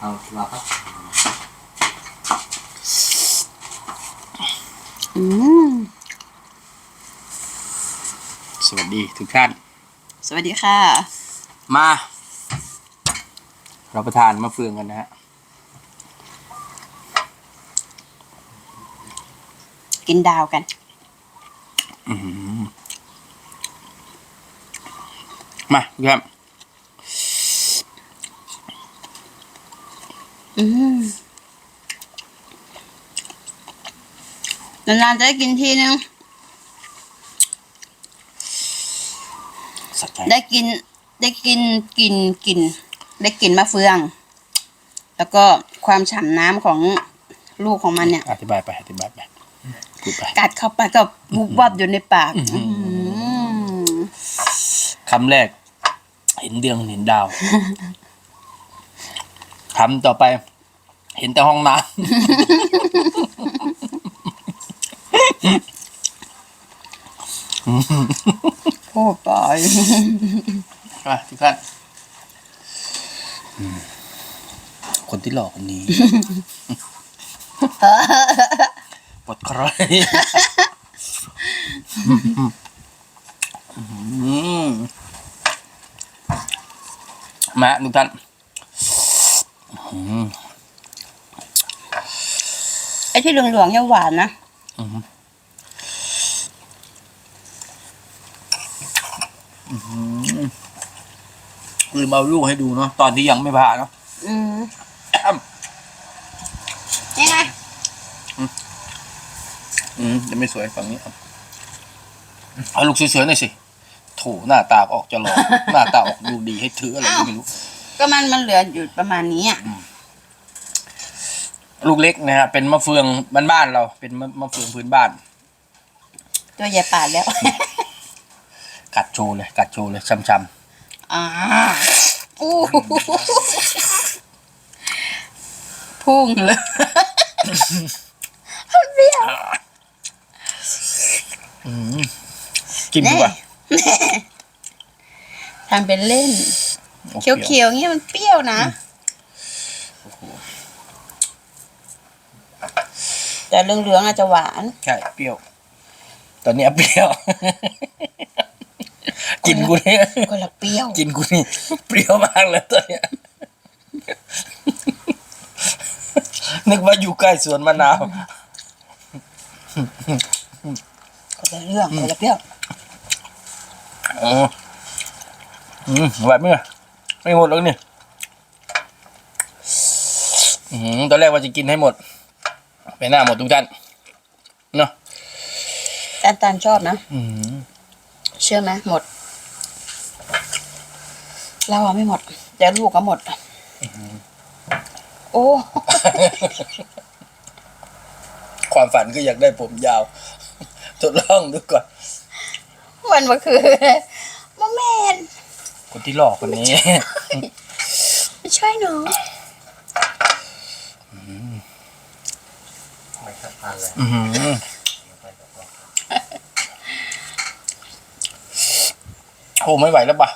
เอาลาครับอืมสวัสดีทุกท่าน สวัสดีค่ะ มาเราประทานมะเฟืองกันนะฮะ กินดาวกันอื้อหือมาครับ อืมนานๆจะได้กินทีนึงสัใจได้กิน ได้กินกินกิน ได้กินมะเฟือง แล้วก็ความฉ่ำน้ำของลูกของมันเนี่ย อธิบายไปอธิบายไปพูดไปกัดเข้าไปก็บุบวับอยู่ในปากอื้อหืออื้อหือคำแรก เห็นเดืองเห็นดาว คำต่อไป เห็นแต่ห้องน้พูดไปำมาทุกท่านอืมคนที่หลอกคนนี้ปวดครอยอืมมาทุกท่านอืมไอ้ ที่เหลืองๆเนี่ยหวานนะลืมเอาลูกให้ดูเนาะตอนที่ยังไม่ผ่าเนาะ อืมแอมนี่ไงอืมยังไม่สวยฝั่งนี้ครับเอาลูกสวยๆหน่อยสิโถหน้าตาออกจะหล่อหน้าตาออกดูดีให้ถืออะไรก็ไม่รู้ ก็มันมันเหลืออยู่ประมาณนี้อะ ลูกเล็กนะฮะเป็นมะเฟืองบ้านๆเราเป็นมะมะเฟืองพื้นบ้าน ตัวใหญ่ป่านแล้ว กัดโชว์เลย กัดโชว์เลยช้ำอ่าอู้หูพุ่งเลยเบี้ยวๆอืมกินดีกว่าทำเป็นเล่น โอเขียวๆเงี้ยมันเปรี้ยวนะ แต่เหลืองๆอาจจะหวาน ใช่เปรี้ยว ตอนนี้เปรี้ยว กินกูนี่คนละเปรี้ยว กินกูนี่เปรี้ยวมากเลยตอนเนี้ย นึกว่าอยู่ใกล้สวนมะนาวคนละเรื่องคนละเปรี้ยวอ๋ออืมไหวไหมเนี่ยไม่หมดแล้วนี่อืมตอนแรกว่าจะกินให้หมด ไปหน้าหมดทุกท่านเนาะแตนตานชอบนะอืมเชื่อไหมหมด เราอะไม่หมดแต่ลูกก็หมดโอ้ ความฝันก็อยากได้ผมยาวทดลองดูก่อนมันก็คือมะแมนคนที่หลอกคนนี้ ไม่ใช่เนาะ ไม่สะ พานเลยอืมโอ้ไม่ไหวแล้วปะ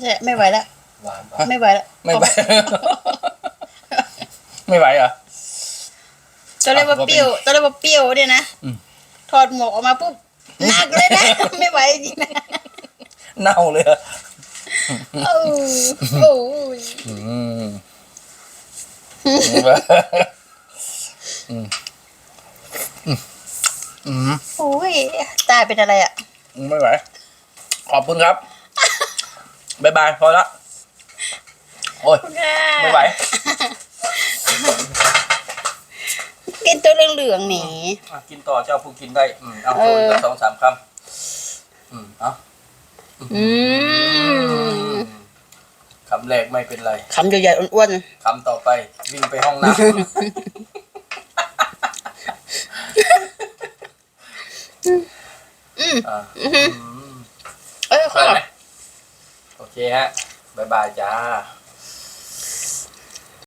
เจ๊ไม่ไหวแล้วหวานปะไม่ไหวแล้วไม่ไหว ไม่ไหวเหรอตัวเรียกว่าเปรี้ยวตัวเรียกว่าเปรี้ยวเนี่ยนะอืมถอดหมวกออกมาปุ๊บหนักเลยนะไม่ไหวจริงนะเน่าเลยเหรอโอ้โอ้ยอืม อืมอืมโอ้ยตายเป็นอะไรอะ ไม่ไหว ขอบคุณครับ บ๊ายบาย พอละ โอ้ย ไม่ไหว กินตัวเหลืองๆหนีอะกินต่อเจ้าผู้กินได้ อืมเอาเอโชอว์อีกสองสามคำ อืมเอาอืมคำแรกไม่เป็นไร คำใหญ่ๆอ้วนคำต่อไป วิ่งไปห้องน้ๆ อืมำอ่าอือหือเอ้ยไปข้าวไหมโอเคฮะ บ๊ายบายจ้า